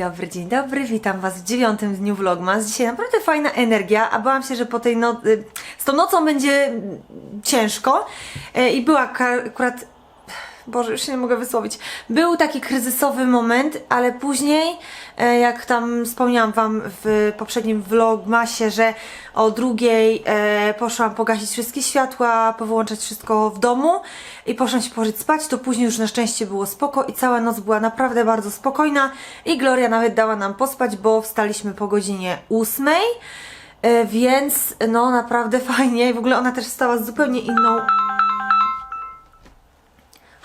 dobry, dzień dobry, witam Was w dziewiątym dniu vlogmas. Dzisiaj naprawdę fajna energia, a bałam się, że po tej no... y, z tą nocą będzie ciężko Y, i była akurat... Boże, już się nie mogę wysłowić. Był taki kryzysowy moment, ale później, e, jak tam wspomniałam Wam w poprzednim vlogmasie, że o drugiej e, poszłam pogasić wszystkie światła, powyłączać wszystko w domu i poszłam się położyć spać, to później już na szczęście było spoko i cała noc była naprawdę bardzo spokojna i Gloria nawet dała nam pospać, bo wstaliśmy po godzinie ósmej. E, Więc no naprawdę fajnie i w ogóle ona też wstała z zupełnie inną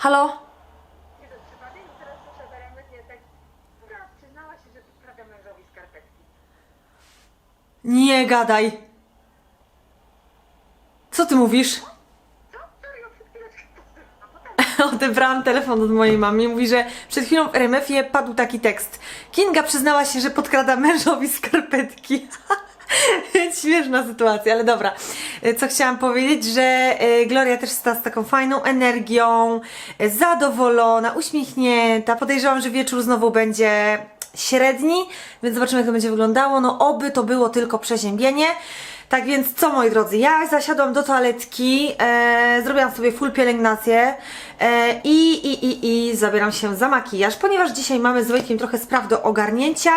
Halo? Teraz słyszę daremnie tak. Która przyznała się, że podprawia mężowi skarpetki. Nie gadaj. Co ty mówisz? Co? Serio, przed chwileczką a potem Odebrałam telefon od mojej mamy. Mówi, że przed chwilą w RMF-ie padł taki tekst. Kinga przyznała się, że podkrada mężowi skarpetki. Śmieszna sytuacja, ale dobra. E, Co chciałam powiedzieć, że e, Gloria też stała z taką fajną energią, e, zadowolona, uśmiechnięta. Podejrzewam, że wieczór znowu będzie średni, więc zobaczymy, jak to będzie wyglądało. No, oby to było tylko przeziębienie. Tak więc co moi drodzy, ja zasiadłam do toaletki, e, zrobiłam sobie full pielęgnację e, i, i, i, i zabieram się za makijaż, ponieważ dzisiaj mamy z Wojtkiem trochę spraw do ogarnięcia.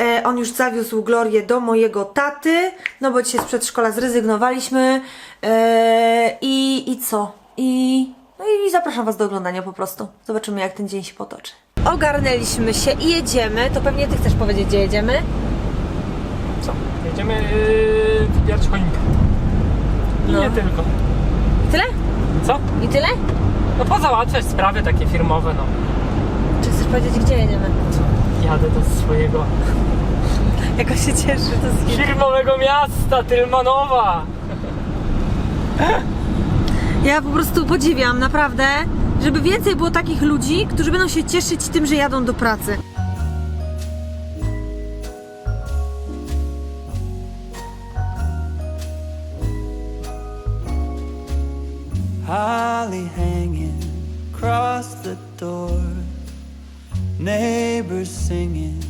E, on już zawiózł Glorię do mojego taty, no bo dzisiaj z przedszkola zrezygnowaliśmy e, i, i co? I, no i zapraszam Was do oglądania po prostu. Zobaczymy jak ten dzień się potoczy. Ogarnęliśmy się i jedziemy, to pewnie Ty chcesz powiedzieć gdzie jedziemy? Co? Jedziemy yy, wybierać choinkę. I No. nie tylko. I tyle? Co? I tyle? No pozałatwiać sprawy takie firmowe, no. Czy chcesz powiedzieć gdzie jedziemy? Jadę do swojego Jako się cieszy, to jest firmowego miasta, Tylmanowa. Ja po prostu podziwiam, naprawdę, żeby więcej było takich ludzi, którzy będą się cieszyć tym, że jadą do pracy. Hanging across the door. Neighbors singing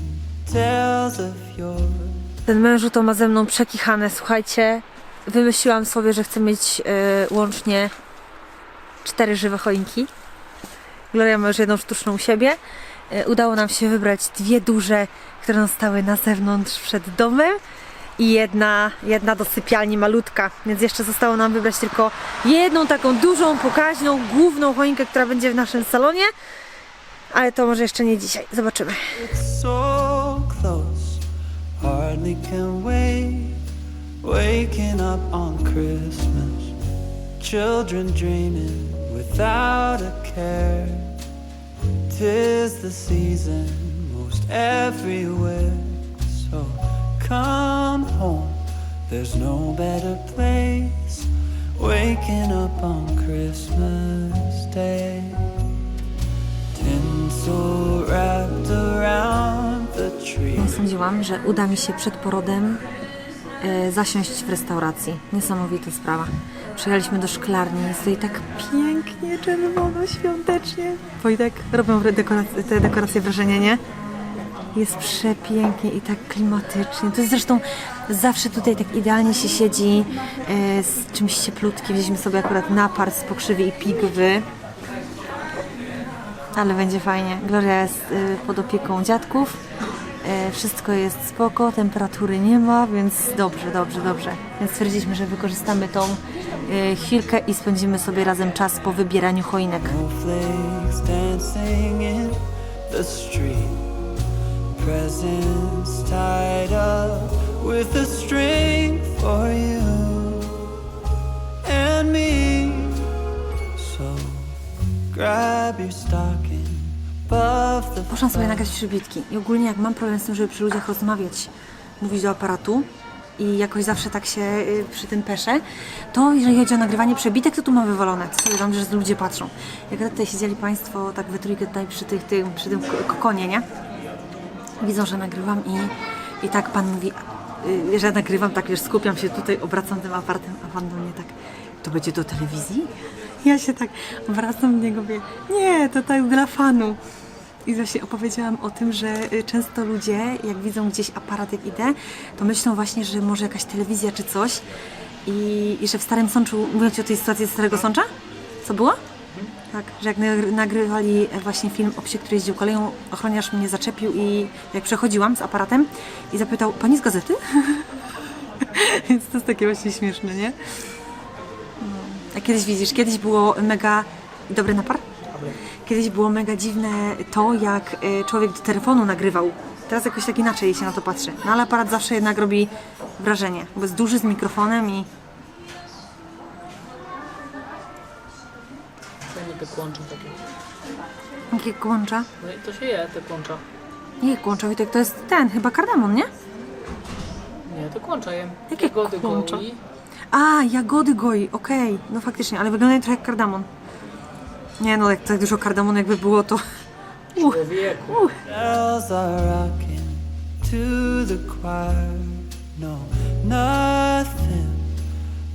tales of. Ten mężu to ma ze mną przekichane, słuchajcie. Wymyśliłam sobie, że chcę mieć e, łącznie cztery żywe choinki. Gloria ma już jedną sztuczną u siebie. E, udało nam się wybrać dwie duże, które zostały na zewnątrz przed domem i jedna, jedna do sypialni malutka, więc jeszcze zostało nam wybrać tylko jedną taką dużą, pokaźną, główną choinkę, która będzie w naszym salonie, ale to może jeszcze nie dzisiaj, zobaczymy. So close, hardly can wait. Waking up on Christmas, children dreaming without a care. Tis the season most everywhere. So come home, there's no better place. Waking up on Christmas Day. Tinsel wrapped around the tree. Nie sądziłam, że uda mi się przed porodem e, zasiąść w restauracji. Niesamowita sprawa. Przyjechaliśmy do szklarni, jest tutaj tak pięknie, czerwono, świątecznie. Wojtek, robią dekorac- te dekoracje wrażenie, nie? Jest przepięknie i tak klimatycznie. To jest zresztą zawsze tutaj tak idealnie się siedzi e, z czymś cieplutkim. Wzięliśmy sobie akurat napar z pokrzywy i pigwy. Ale będzie fajnie. Gloria jest y, pod opieką dziadków. E, Wszystko jest spoko, temperatury nie ma, więc dobrze, dobrze, dobrze. Więc stwierdziliśmy, że wykorzystamy tą e, chwilkę i spędzimy sobie razem czas po wybieraniu choinek. Presents tied up with a string for you and me. So grab your stocking above the Poszłam sobie nagrać przybitki i ogólnie jak mam problem z tym, żeby przy ludziach rozmawiać, mówić do aparatu i jakoś zawsze tak się y, przy tym peszę, to jeżeli chodzi o nagrywanie przebitek, to tu mam wywalone. To sobie że ludzie patrzą. Jak tutaj siedzieli Państwo tak we trójkę tutaj przy, tych, tym, przy tym ko- kokonie, nie? Widzą, że nagrywam i, i tak Pan mówi, y, że nagrywam, tak wiesz, skupiam się tutaj, obracam tym aparatem, a Pan do mnie tak, to będzie do telewizji? Ja się tak obracam do niego, mówię, nie, to tak dla fanu. I właśnie opowiedziałam o tym, że y, często ludzie, jak widzą gdzieś aparat, jak idę, to myślą właśnie, że może jakaś telewizja czy coś. I, i że w Starym Sączu, mówię Ci o tej sytuacji z Starego Sącza? Co było? Tak, że jak nagry- nagrywali właśnie film o psie, który jeździł koleją, ochroniarz mnie zaczepił i jak przechodziłam z aparatem i zapytał, pani z gazety? Więc to jest takie właśnie śmieszne, nie? No. A kiedyś widzisz, kiedyś było mega... Dobry napar? Kiedyś było mega dziwne to, jak y, człowiek do telefonu nagrywał. Teraz jakoś tak inaczej się na to patrzy. No ale aparat zawsze jednak robi wrażenie, bo jest duży z mikrofonem i To nie te kłącze takie. jakie kłącza. No i to się je, te kłącza. Nie, kłącza, Wojtek, to jest ten, chyba kardamon, nie? Nie, to kłącza jem. Jakie Jagody kłącza? goi. A, jagody goi, okej. No faktycznie, ale wyglądają trochę jak kardamon. Nie no, jak tak dużo kardamonu jakby było, to... Uch, Człowieku. uch. Bells are rocking to the choir. No, nothing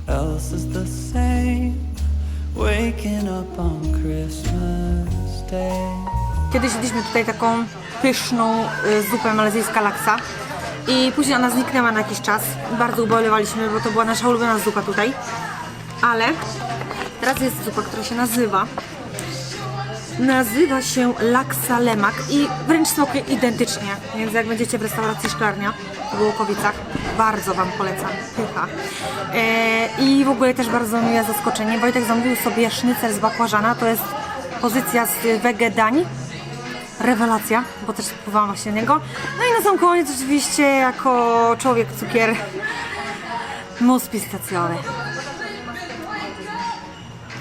else is the same. Waking up on Christmas Day. Kiedyś jedliśmy tutaj taką pyszną y, zupę malezyjska laksa i później ona zniknęła na jakiś czas. Bardzo ubolewaliśmy, bo to była nasza ulubiona zupa tutaj. Ale teraz jest zupa, która się nazywa nazywa się laksa lemak i wręcz smakuje identycznie. Więc jak będziecie w restauracji Szklarnia w Łukowicach, bardzo Wam polecam. Pycha. E, I w ogóle też bardzo miłe zaskoczenie. Wojtek zamówił sobie sznycel z bakłażana. To jest pozycja z wege. Rewelacja, bo też spróbowałam właśnie niego. No i na sam koniec oczywiście jako człowiek cukier mus pistacjowy.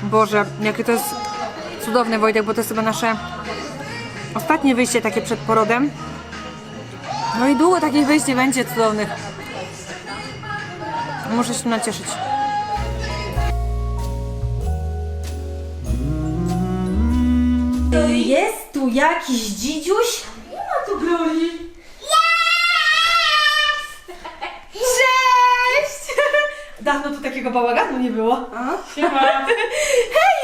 Boże, jakie to jest cudowne Wojtek, bo to jest chyba nasze ostatnie wyjście takie przed porodem. No i długo takich wyjść nie będzie cudownych. Muszę się nacieszyć. Jest tu jakiś dzidziuś? Nie ma tu Gloli. Cześć! Dawno tu takiego bałaganu nie było. Siema. Hejo!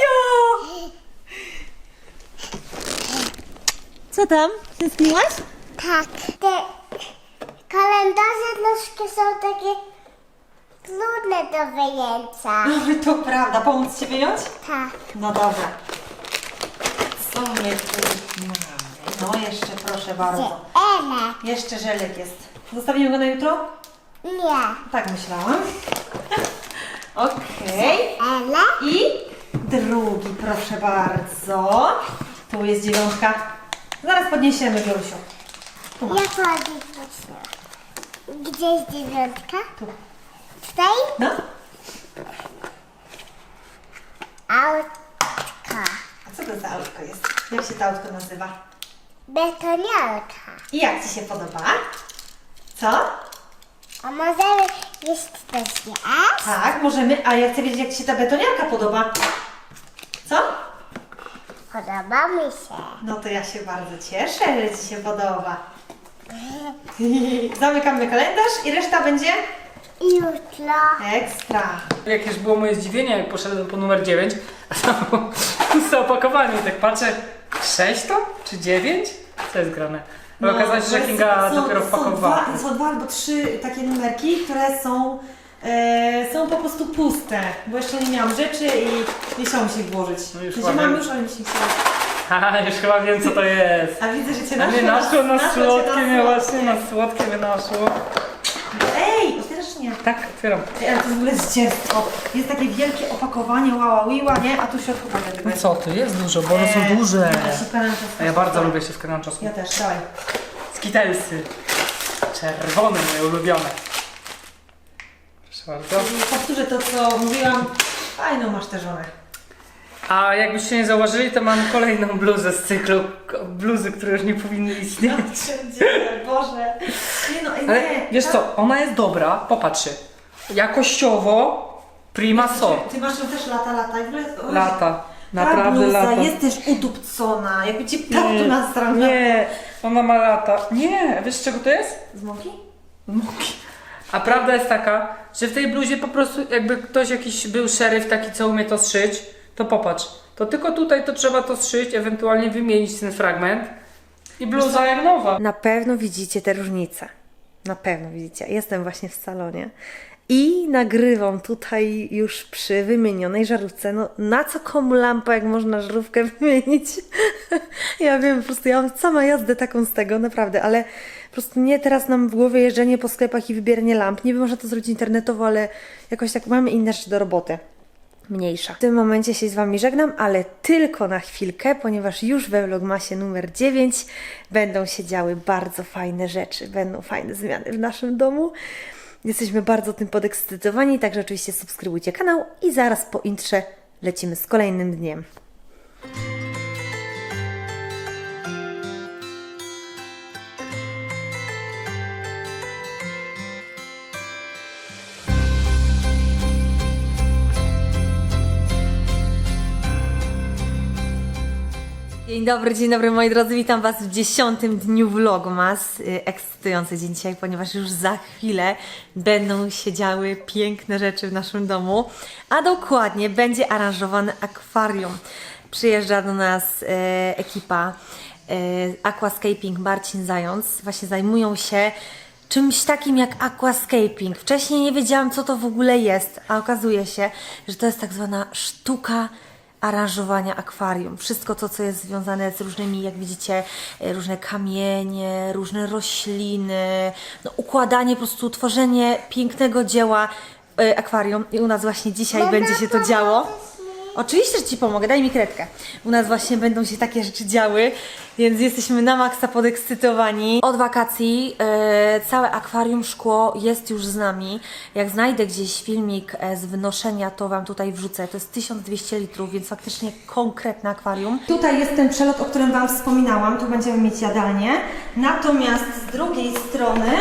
Co tam? Tęskniłaś? Tak, te kalendarze troszkę są takie trudne do wyjęcia. No to prawda, pomóc Ci wyjąć? Tak. No dobra. Co my tu mamy? No jeszcze proszę bardzo. Ele. Jeszcze żelek jest. Zostawimy go na jutro? Nie. Tak myślałam. Okej. Ele. I drugi, proszę bardzo. Tu jest dziewiątka. Zaraz podniesiemy, Biolusiu. Tu masz. Ja chodzi Gdzie jest dziewiątka? Tu. Tutaj? No. Autka. A co to za autko jest? Jak się to autko nazywa? Betoniarka. I jak Ci się podoba? Co? A możemy jeszcze coś jeść? Tak, możemy. A ja chcę wiedzieć, jak Ci się ta betoniarka podoba. Podoba mi się. No to ja się bardzo cieszę, że Ci się podoba. Zamykamy kalendarz i reszta będzie Jutro. ekstra. Jakież było moje zdziwienie, jak poszedłem po numer 9, a tam było puste opakowanie i tak patrzę, 6 to? Czy 9? Co jest grane? No, okazało się, że Kinga są, dopiero są wpakowała. dwa, są dwa albo trzy takie numerki, które są, e, są po prostu puste, bo jeszcze nie miałam rzeczy i nie chciałam się włożyć. No już chyba mam wiem. już, się nie chciało. Haha, już chyba wiem co to jest. A widzę, że Cię A mnie naszło na cię słodkie, mnie właśnie na słodkie mnie naszło. Ej, otwierasz nie. Tak, otwieram. Ej, ale to jest w ogóle zdzierstwo. Jest takie wielkie opakowanie, łała, wiła, nie? A tu w środku tego No jest. co, tu jest dużo, bo one są Eee, duże. ja się A ja bardzo lubię się w naczosku. Ja też, dawaj. Skitelsy. Czerwone, moje ulubione. Bardzo. Powtórzę to, co mówiłam. Fajną masz tę żonę. A jakbyście nie zauważyli, to mam kolejną bluzę z cyklu k- bluzy, które już nie powinny istnieć. Boże. Nie no, ej, Ale nie. wiesz co, ona jest dobra, popatrzcie. Jakościowo prima so. Ty masz ją też lata, lata. i w ogóle- oj, Lata. Ta Naprawdę bluza lata. jest też udupcona. Jakby ci ptał tu na stronę. Nie, ona ma lata. Nie, wiesz z czego to jest? Z mąki? Muki. A prawda jest taka, że w tej bluzie po prostu jakby ktoś jakiś był szeryf taki, co umie to zszyć, to popatrz. To tylko tutaj to trzeba to zszyć, ewentualnie wymienić ten fragment I bluza jak nowa. Na pewno widzicie te różnice. Na pewno widzicie. Jestem właśnie w salonie i nagrywam tutaj już przy wymienionej żarówce. No na co komu lampa, jak można żarówkę wymienić? ja wiem, po prostu ja mam sama jazdę taką z tego, naprawdę, ale po prostu nie teraz nam w głowie jeżdżenie po sklepach i wybieranie lamp. Nie wiem, można to zrobić internetowo, ale jakoś tak mamy inne rzeczy do roboty mniejsza. W tym momencie się z Wami żegnam, ale tylko na chwilkę, ponieważ już we Vlogmasie numer 9 będą się działy bardzo fajne rzeczy, będą fajne zmiany w naszym domu. Jesteśmy bardzo tym podekscytowani, także oczywiście subskrybujcie kanał i zaraz po intrze lecimy z kolejnym dniem. Dzień dobry, dzień dobry moi drodzy, witam Was w dziesiątym dniu vlogmas. Y, Ekscytujący dzień dzisiaj, ponieważ już za chwilę będą się działy piękne rzeczy w naszym domu, a dokładnie będzie aranżowane akwarium. Przyjeżdża do nas e, ekipa e, Aquascaping Marcin Zając. Właśnie zajmują się czymś takim jak aquascaping. Wcześniej nie wiedziałam, co to w ogóle jest, a okazuje się, że to jest tak zwana sztuka aranżowania akwarium. Wszystko to, co jest związane z różnymi, jak widzicie, e, różne kamienie, różne rośliny, no, układanie, po prostu tworzenie pięknego dzieła e, akwarium. I u nas właśnie dzisiaj będzie się to działo. Oczywiście, że Ci pomogę, daj mi kredkę. U nas właśnie będą się takie rzeczy działy, więc jesteśmy na maksa podekscytowani. Od wakacji e, całe akwarium szkło jest już z nami. Jak znajdę gdzieś filmik e, z wynoszenia, to Wam tutaj wrzucę. To jest 1200 litrów, więc faktycznie konkretne akwarium. Tutaj jest ten przelot, o którym Wam wspominałam. Tu będziemy mieć jadalnię. Natomiast z drugiej strony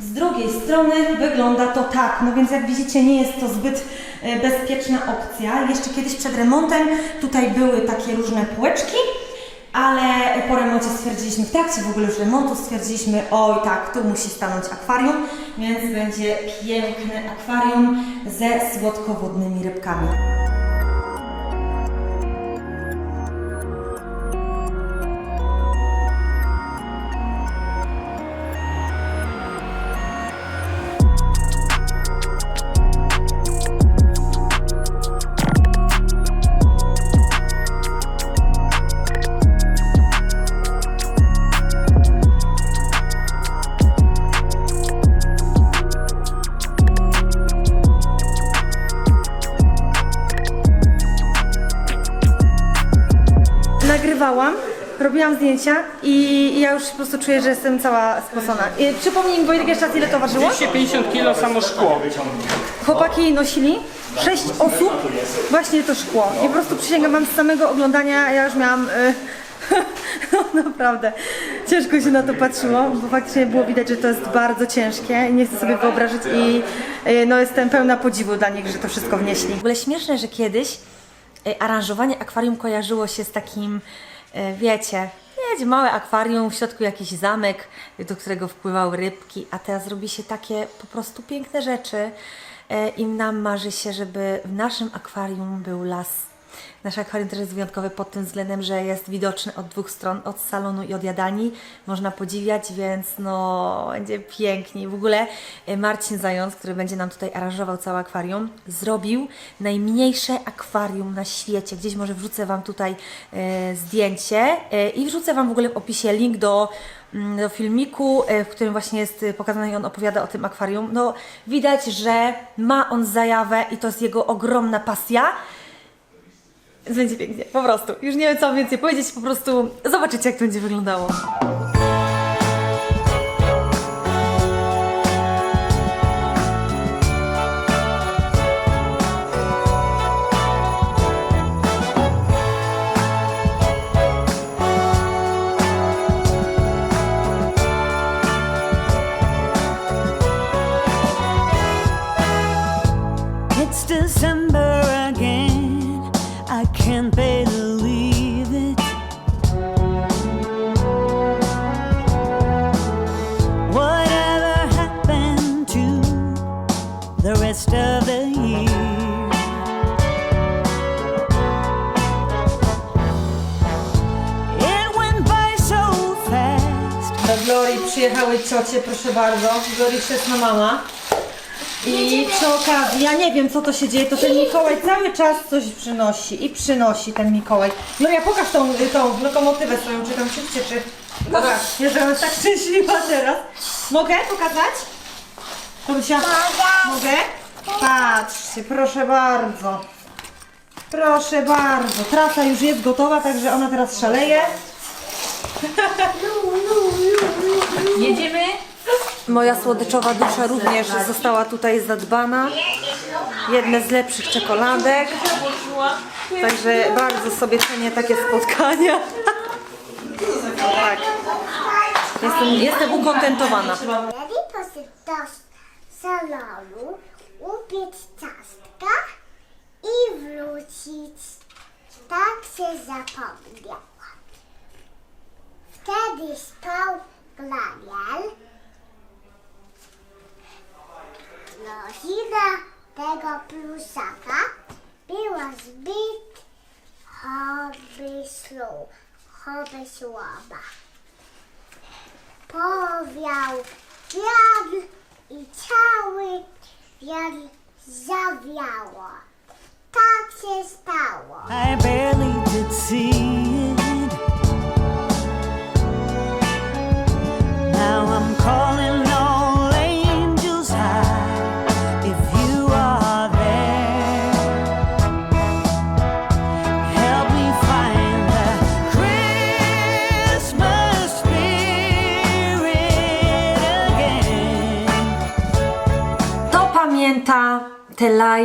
z drugiej strony wygląda to tak, no więc jak widzicie nie jest to zbyt e, bezpieczna opcja. Jeszcze kiedyś przed remontem tutaj były takie różne półeczki, ale po remoncie stwierdziliśmy, w trakcie w ogóle już remontu stwierdziliśmy, oj tak, tu musi stanąć akwarium, więc będzie piękne akwarium ze słodkowodnymi rybkami. Robiłam zdjęcia i ja już po prostu czuję, że jestem cała spocona. I przypomnij mi Wojtek jeszcze raz ile to ważyło? 250 kilo samo szkło. Chłopaki nosili, sześć osób, właśnie to szkło. I po prostu przysięgam wam z samego oglądania, ja już miałam... Y no naprawdę, ciężko się na to patrzyło, bo faktycznie było widać, że to jest bardzo ciężkie i nie chcę sobie wyobrazić i y, no jestem pełna podziwu dla nich, że to wszystko wnieśli. W ogóle śmieszne, że kiedyś y, aranżowanie akwarium kojarzyło się z takim, wiecie, wiecie, małe akwarium, w środku jakiś zamek, do którego wpływały rybki, a teraz robi się takie po prostu piękne rzeczy e, i nam marzy się, żeby w naszym akwarium był las. Nasze akwarium jest wyjątkowe pod tym względem, że jest widoczny od dwóch stron, od salonu i od jadalni. Można podziwiać, więc no będzie pięknie. W ogóle e, Marcin Zając, który będzie nam tutaj aranżował całe akwarium, zrobił najmniejsze akwarium na świecie. Gdzieś może wrzucę Wam tutaj e, zdjęcie e, i wrzucę Wam w ogóle w opisie link do mm, do filmiku, e, w którym właśnie jest e, pokazane i on opowiada o tym akwarium. No, widać, że ma on zajawę i to jest jego ogromna pasja. Będzie pięknie, po prostu. Już nie wiem, co więcej powiedzieć, po prostu zobaczycie, jak to będzie wyglądało. Ciocie, proszę bardzo. Glorii chrzestna mama. I przy okazji, ja nie wiem co to się dzieje, to ten Mikołaj cały czas coś przynosi i przynosi ten Mikołaj. Gloria, pokaż tą, tą lokomotywę swoją, czy tam się cieszy. Dobra, że ona jest tak szczęśliwa teraz. Mogę pokazać? Lucia, mogę? Patrzcie, proszę bardzo. Proszę bardzo, trasa już jest gotowa, także ona teraz szaleje. Jedziemy. Moja słodyczowa dusza również została tutaj zadbana. Jedne z lepszych czekoladek. Także bardzo sobie cenię takie spotkania. Tak. Jestem, jestem ukontentowana. Do salonu, upiec ciastka i wrócić. Tak się zapomniał. Wtedy spał Glaniel. Rodzina tego plusaka była zbyt homysłu, homysłowa. Powiał wiatr i cały wiatr zawiało. Tak się stało. I barely did see it.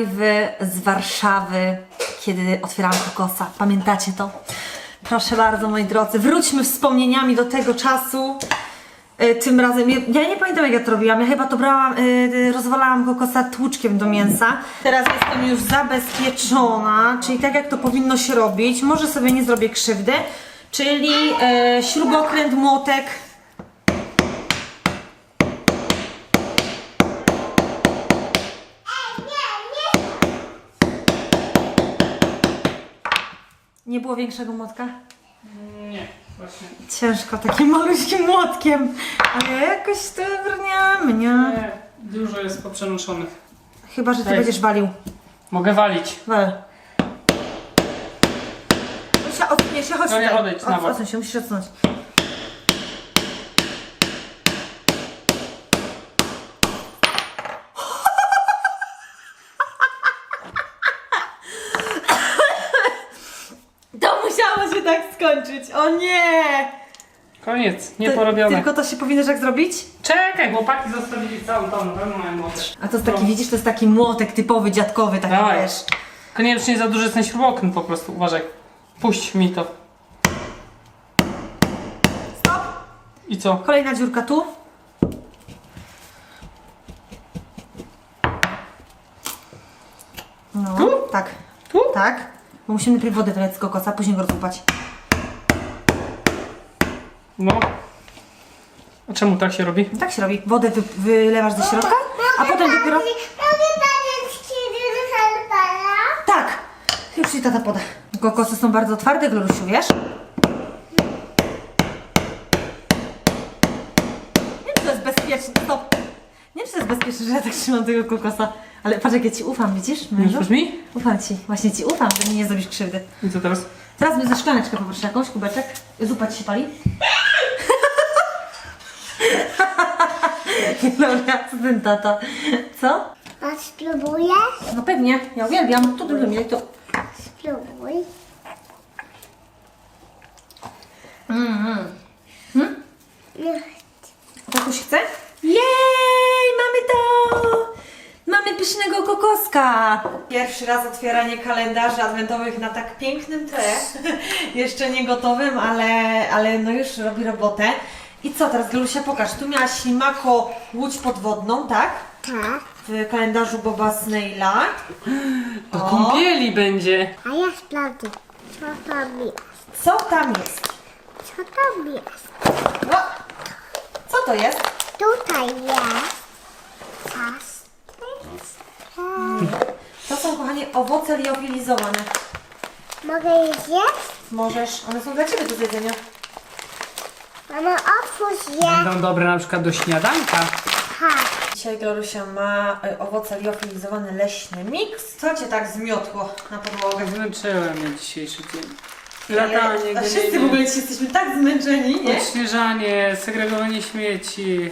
Te live'y z Warszawy, kiedy otwierałam kokosa? Pamiętacie to? Proszę bardzo, moi drodzy, wróćmy wspomnieniami do tego czasu. E, Tym razem, ja ja nie pamiętam jak ja to robiłam, ja chyba to brałam, e, rozwalałam kokosa tłuczkiem do mięsa. Teraz jestem już zabezpieczona, czyli tak jak to powinno się robić, może sobie nie zrobię krzywdy, czyli e, śrubokręt, młotek, nie było większego młotka? Nie, właśnie. Ciężko takim maluśkim młotkiem, ale jakoś to brniamy, nie? Nie, dużo jest poprzenoszonych. Chyba, że ty Ej. będziesz walił. Mogę walić. Wal. Musia, odsunie się, chodź No nie, tutaj. odejdź na Od- bok. Odsuń się, musisz odsunąć. To musiało się o nie! Koniec, nie porobione. Tylko to się powinno tak zrobić? Czekaj, chłopaki zostawili na pewno mają młode. A to jest taki, widzisz, to jest taki młotek typowy, dziadkowy, taki Dawaj. wiesz. Koniecznie za duży jest ten śrubokręt po prostu, uważaj. Puść mi to. Stop! I co? Kolejna dziurka tu. No, Tu? tak. Tu? Tak. Bo musimy najpierw wodę wylać z kokosa, później go rozłupać. No. A czemu tak się robi? Tak się robi. Wodę wy, wylewasz ze środka, a potem dopiero... Kiedy salpala? Tak! Już ci tata poda. Kokosy są bardzo twarde, Glorusiu, wiesz? Nie wiem, czy to jest bezpieczne. Stop. Nie wiem, czy to jest bezpieczne, że ja tak trzymam tego kokosa. Ale patrz, jak ja ci ufam, widzisz? Mężu? mi? Ufam ci. Właśnie ci ufam, że mi nie zrobisz krzywdy. I co teraz? Teraz my za szklaneczkę poproszę jakąś, kubeczek. Zupa ci się pali? Dobra, co ten tata? Co? A spróbujesz? No pewnie, ja uwielbiam. Tu dużo mi to. Spróbuj. No, Tatuś chce? Jej, mamy to! Mamy pysznego kokoska! Pierwszy raz otwieranie kalendarzy adwentowych na tak pięknym tle. Jeszcze nie gotowym, ale, ale no już robi robotę. I co teraz, Glusia, pokaż. Tu miałaś ślimako łódź podwodną, tak? tak. W kalendarzu Boba Snaila. Do kąpieli będzie. A ja sprawdzę, co tam jest. Co tam jest? Co tam jest? O! Co to jest? Tutaj jest ciasteczka. To są, kochanie, owoce liofilizowane. Mogę je zjeść? Możesz, one są dla Ciebie do zjedzenia. Mama, otwórz je. Będą dobre na przykład do śniadanka. Tak. Dzisiaj Glorusia ma y, owoce liofilizowany leśny miks. Co cię tak zmiotło na podłogę? Zmęczyłem mnie dzisiejszy dzień. Latanie, A wszyscy w ogóle jesteśmy tak zmęczeni, nie? odśnieżanie, segregowanie śmieci.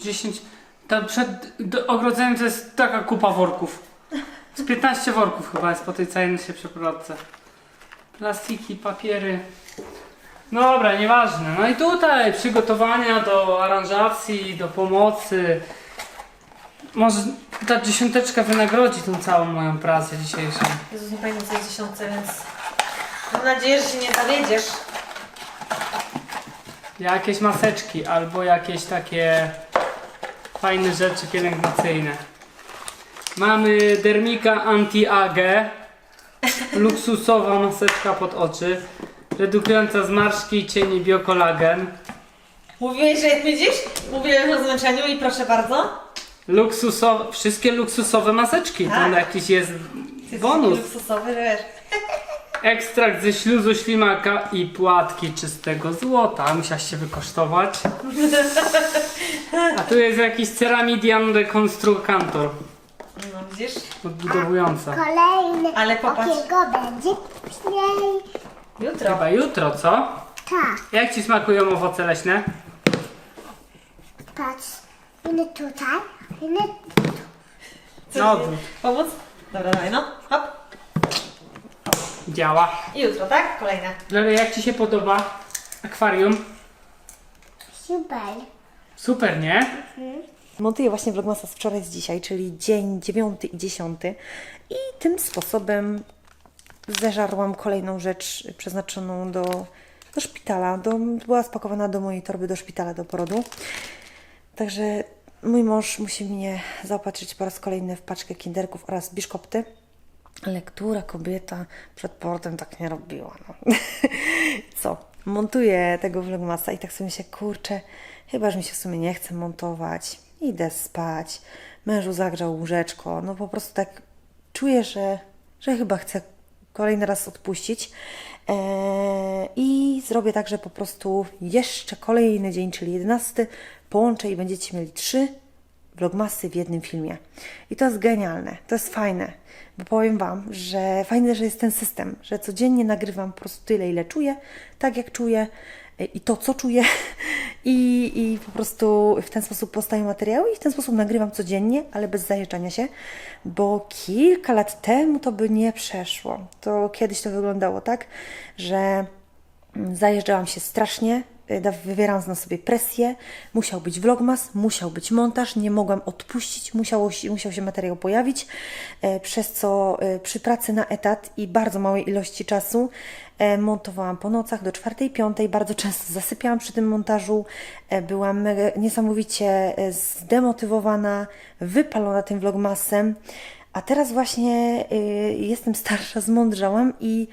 10. Tam przed do, ogrodzeniem to jest taka kupa worków. Z 15 worków chyba jest po tej całej naszej przeprowadzce. Plastiki, papiery. No dobra, nieważne. No i tutaj przygotowania do aranżacji, do pomocy. Może ta dziesiąteczka wynagrodzi tą całą moją pracę dzisiejszą. Jezus, nie pamiętam co jest dziesiątce, więc mam nadzieję, że się nie zawiedziesz. Jakieś maseczki albo jakieś takie fajne rzeczy pielęgnacyjne. Mamy Dermika Anti-AG, luksusowa maseczka pod oczy, redukująca zmarszczki i cieni biokolagen, Mówiłeś, że widzisz? Mówiłem o zmęczeniu i proszę bardzo. luksusowe, wszystkie luksusowe maseczki, tam Tak. jakiś jest Ty bonus. jesteś luksusowy, że wiesz. Ekstrakt ze śluzu ślimaka i płatki czystego złota. Musiałaś się wykosztować. A tu jest jakiś ceramidian rekonstrukantor. No widzisz? Odbudowująca. Kolejny. Ale popatrz. Jakiego będzie później? Jutro. Chyba jutro, co? Tak. Jak ci smakują owoce leśne? Patrz. Inny tutaj. Inny No, ci- Pomóc? Dobra, dawaj no. Hop. działa. I jutro, tak? Kolejne. Lele, jak ci się podoba akwarium? super. Super, nie? Montuję właśnie vlogmasa z wczoraj z dzisiaj, czyli dzień 9 i 10 i tym sposobem zeżarłam kolejną rzecz przeznaczoną do, do szpitala. Do, była spakowana do mojej torby do szpitala do porodu. Także mój mąż musi mnie zaopatrzyć po raz kolejny w paczkę kinderków oraz biszkopty. Ale która kobieta przed portem tak nie robiła? No. Co? Montuję tego vlogmasa i tak sobie myślę, kurczę, chyba, że mi się w sumie nie chce montować. Idę spać. Mężu zagrzał łóżeczko. No po prostu tak czuję, że, że chyba chcę kolejny raz odpuścić. Eee, I zrobię tak, że po prostu jeszcze kolejny dzień, czyli 11, połączę i będziecie mieli trzy vlogmasy w jednym filmie. I to jest genialne, to jest fajne, bo powiem Wam, że fajne, że jest ten system, że codziennie nagrywam po prostu tyle, ile czuję, tak jak czuję i to, co czuję i, i po prostu w ten sposób powstają materiały i w ten sposób nagrywam codziennie, ale bez zajeżdżania się, bo kilka lat temu to by nie przeszło. To kiedyś to wyglądało tak, że Mm, Zajeżdżałam się strasznie, y, wywierając na sobie presję. Musiał być vlogmas, musiał być montaż, nie mogłam odpuścić, musiało musiał się materiał pojawić, e, przez co e, przy pracy na etat i bardzo małej ilości czasu e, montowałam po nocach do czwartej, piątej, bardzo często zasypiałam przy tym montażu, byłam niesamowicie zdemotywowana, wypalona tym vlogmasem, a teraz właśnie jestem starsza, zmądrzałam i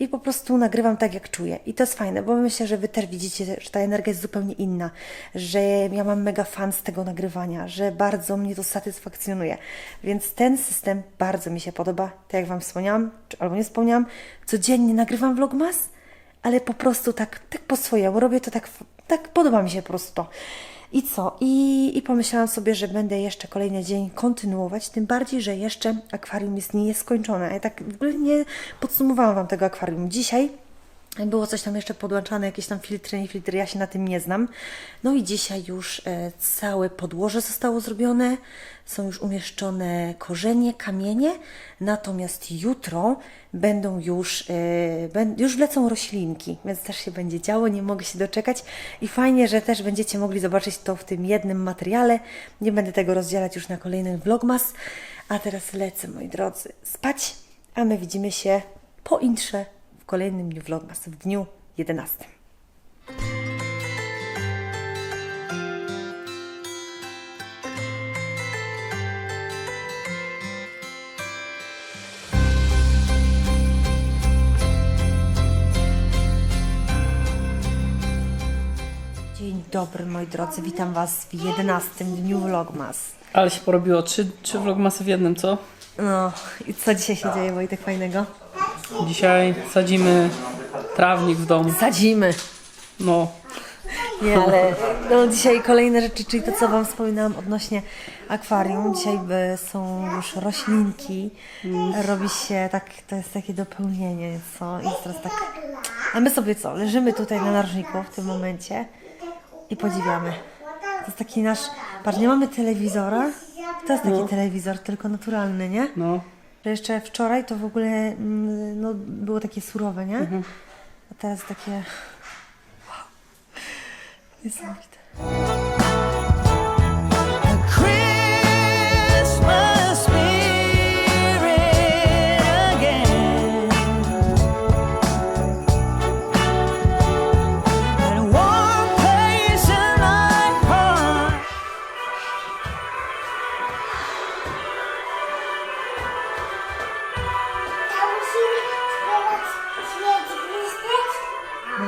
i po prostu nagrywam tak, jak czuję. I to jest fajne, bo myślę, że Wy też widzicie, że ta energia jest zupełnie inna, że ja mam mega fan z tego nagrywania, że bardzo mnie to satysfakcjonuje. Więc ten system bardzo mi się podoba. Tak jak Wam wspomniałam, albo nie wspomniałam, codziennie nagrywam vlogmas, ale po prostu tak, tak po swojemu. Robię to tak, tak podoba mi się po prostu to. I co? I, I pomyślałam sobie, że będę jeszcze kolejny dzień kontynuować, tym bardziej, że jeszcze akwarium jest nieskończone. Ja tak w ogóle nie podsumowałam Wam tego akwarium. Dzisiaj było coś tam jeszcze podłączane, jakieś tam filtry, nie filtry, ja się na tym nie znam. No i dzisiaj już e, całe podłoże zostało zrobione, są już umieszczone korzenie, kamienie, natomiast jutro będą już, e, już wlecą roślinki, więc też się będzie działo, nie mogę się doczekać i fajnie, że też będziecie mogli zobaczyć to w tym jednym materiale. Nie będę tego rozdzielać już na kolejny vlogmas, a teraz lecę, moi drodzy, spać, a my widzimy się po intrze kolejnym dniu vlogmas, w dniu 11. Dzień dobry moi drodzy, witam Was w 11 dniu vlogmas. Ale się porobiło. Trzy, trzy vlogmasy w jednym, co? No i co dzisiaj się dzieje Wojtek fajnego? Dzisiaj sadzimy trawnik w domu. Sadzimy. No, Nie, ale no, dzisiaj kolejne rzeczy, czyli to, co Wam wspominałam odnośnie akwarium. Dzisiaj e, są już roślinki. Robi się tak, to jest takie dopełnienie, co? Jest teraz tak. A my sobie co? Leżymy tutaj na narożniku w tym momencie i podziwiamy. To jest taki nasz. Patrz, nie mamy telewizora. To jest taki telewizor, tylko naturalny, nie? No. Jeszcze wczoraj to w ogóle mm, no, było takie surowe, nie? A teraz takie. Wow. Niesamowite.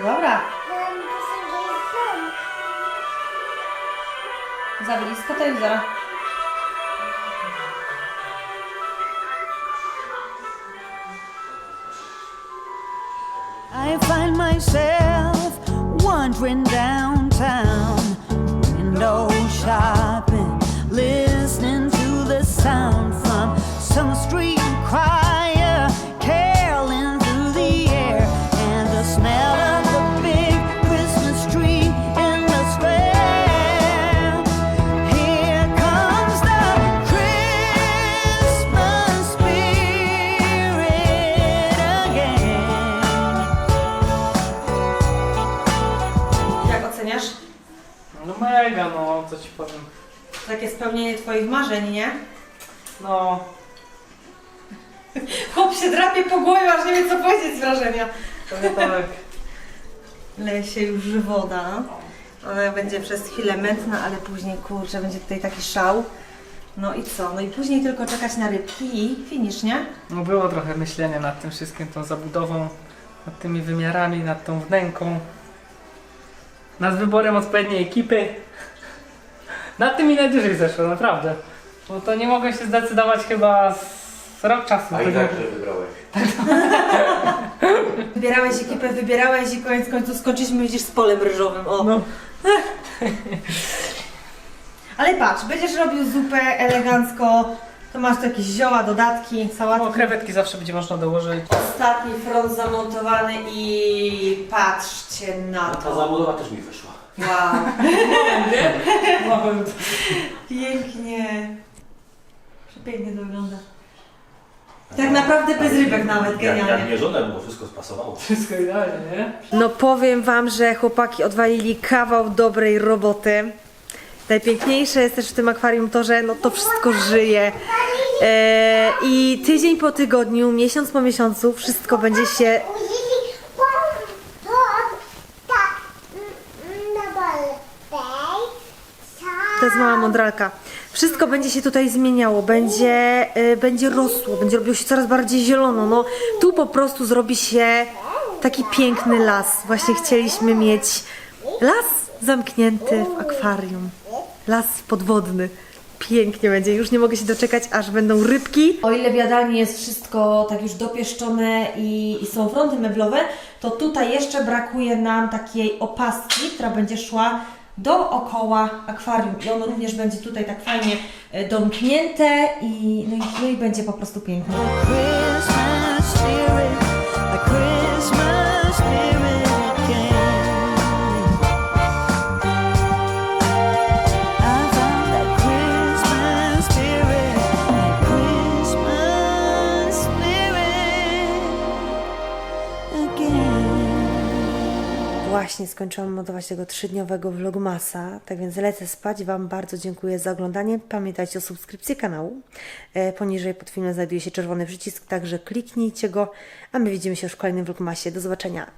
Dobra. Za blisko telewizora. No mega, no, co ci powiem. Takie spełnienie Twoich marzeń, nie? No, Chłop się drapie po głowie, aż nie wie co powiedzieć z wrażenia. pewnie tak. Leje się już woda. Ona będzie przez chwilę mętna, ale później, kurczę, będzie tutaj taki szał. No i co? No i później tylko czekać na rybki i finish, nie? No było trochę myślenia nad tym wszystkim, tą zabudową, nad tymi wymiarami, nad tą wnęką, nad wyborem odpowiedniej ekipy. Nad tym mi najdłużej zeszło, naprawdę. Bo to nie mogłem się zdecydować chyba z rok czasu. A i Tego- tak, że wybrałeś. Wybierałeś ekipę, wybierałeś i koniec końców skończyliśmy widzisz z polem ryżowym. O. No. Ale patrz, będziesz robił zupę elegancko, to masz tu jakieś zioła, dodatki, No, sałatki. krewetki zawsze będzie można dołożyć. Ostatni front zamontowany i patrzcie na A ta to. zabudowa też mi wyszła. Wow, Moment. pięknie. Przepięknie to wygląda. Tak naprawdę bez rybek nawet, Jak, jak genialnie. mierzone było, wszystko spasowało. Wszystko idealnie, nie? No powiem Wam, że chłopaki odwalili kawał dobrej roboty. Najpiękniejsze jest też w tym akwarium to, że no to wszystko żyje. E, I tydzień po tygodniu, miesiąc po miesiącu, wszystko będzie się. To jest mała mądralka. Wszystko będzie się tutaj zmieniało, będzie, y, będzie rosło, będzie robiło się coraz bardziej zielono. No, tu po prostu zrobi się taki piękny las. Właśnie chcieliśmy mieć las zamknięty w akwarium. Las podwodny. Pięknie będzie, już nie mogę się doczekać, aż będą rybki. O ile w jadalni jest wszystko tak już dopieszczone i, i są fronty meblowe, to tutaj jeszcze brakuje nam takiej opaski, która będzie szła dookoła akwarium i ono również będzie tutaj tak fajnie e, domknięte i no, i no i będzie po prostu pięknie. Christmas spirit, the Christmas spirit Właśnie skończyłam montować tego trzydniowego vlogmasa, tak więc lecę spać. Wam bardzo dziękuję za oglądanie. Pamiętajcie o subskrypcji kanału. E, Poniżej pod filmem znajduje się czerwony przycisk, także kliknijcie go, a my widzimy się już w kolejnym vlogmasie. Do zobaczenia.